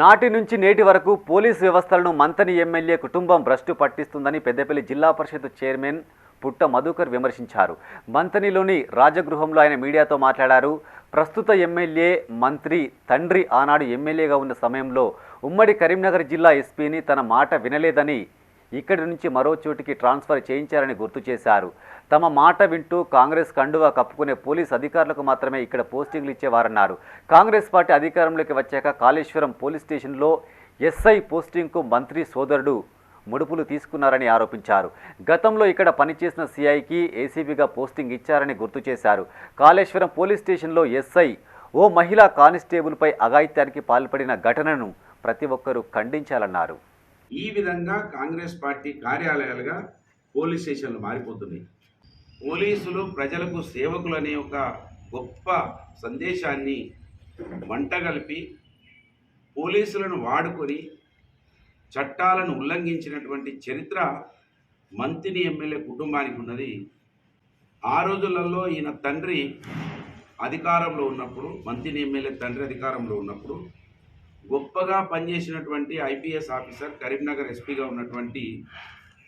నాటి నుంచి నేటి వరకు పోలీస్ వ్యవస్థలను మంతని ఎమ్మెల్యే కుటుంబం భ్రష్టు పట్టిస్తుందని పెద్దపల్లి జిల్లా పరిషత్ చైర్మన్ పుట్ట మధుకర్ విమర్శించారు. మంతనిలోని రాజగృహంలో ఆయన మీడియాతో మాట్లాడారు. ప్రస్తుత ఎమ్మెల్యే మంత్రి తండ్రి ఆనాడు ఎమ్మెల్యేగా ఉన్న సమయంలో ఉమ్మడి కరీంనగర్ జిల్లా ఎస్పీని తన మాట వినలేదని ఇక్కడి నుంచి మరో చోటికి ట్రాన్స్ఫర్ చేయించారని గుర్తు చేశారు. తమ మాట వింటూ కాంగ్రెస్ కండువా కప్పుకునే పోలీస్ అధికారులకు మాత్రమే ఇక్కడ పోస్టింగ్లు ఇచ్చేవారన్నారు. కాంగ్రెస్ పార్టీ అధికారంలోకి వచ్చాక కాళేశ్వరం పోలీస్ స్టేషన్లో ఎస్ఐ పోస్టింగ్కు మంత్రి సోదరుడు ముడుపులు తీసుకున్నారని ఆరోపించారు. గతంలో ఇక్కడ పనిచేసిన సిఐకి ఏసీబీగా పోస్టింగ్ ఇచ్చారని గుర్తు చేశారు. కాళేశ్వరం పోలీస్ స్టేషన్లో ఎస్ఐ ఓ మహిళా కానిస్టేబుల్పై అఘాయిత్యానికి పాల్పడిన ఘటనను ప్రతి ఒక్కరూ ఖండించాలన్నారు. ఈ విధంగా కాంగ్రెస్ పార్టీ కార్యాలయాలుగా పోలీస్ స్టేషన్లు మారిపోతున్నాయి. పోలీసులు ప్రజలకు సేవకులు అనే ఒక గొప్ప సందేశాన్ని వంటగలిపి పోలీసులను వాడుకొని చట్టాలను ఉల్లంఘించినటువంటి చరిత్ర మంత్రిని ఎమ్మెల్యే కుటుంబానికి ఉన్నది. ఆ రోజులలో ఈయన తండ్రి అధికారంలో ఉన్నప్పుడు మంత్రిని ఎమ్మెల్యే తండ్రి అధికారంలో ఉన్నప్పుడు గొప్పగా పనిచేసినటువంటి ఐపీఎస్ ఆఫీసర్ కరీంనగర్ ఎస్పీగా ఉన్నటువంటి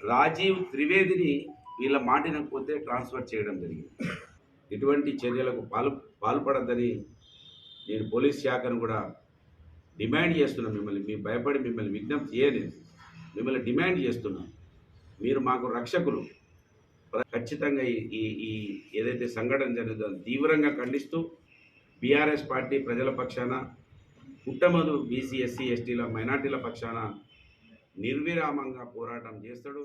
రాజీవ్ త్రివేదిని వీళ్ళ మాటినకపోతే ట్రాన్స్ఫర్ చేయడం జరిగింది. ఇటువంటి చర్యలకు పాలు పాల్పడద్దని నేను పోలీస్ శాఖను కూడా డిమాండ్ చేస్తున్నా మిమ్మల్ని. మీ భయపడి మిమ్మల్ని విజ్ఞప్తి చేయలేదు. మిమ్మల్ని డిమాండ్ చేస్తున్నాం. మీరు మాకు రక్షకులు. ఖచ్చితంగా ఈ ఈ ఏదైతే సంఘటన జరుగుతుందో తీవ్రంగా ఖండిస్తూ బీఆర్ఎస్ పార్టీ ప్రజల పక్షాన కుట్టమదు బీసీ ఎస్సీ ఎస్టీల మైనార్టీల పక్షాన నిర్విరామంగా పోరాటం చేస్తాడు.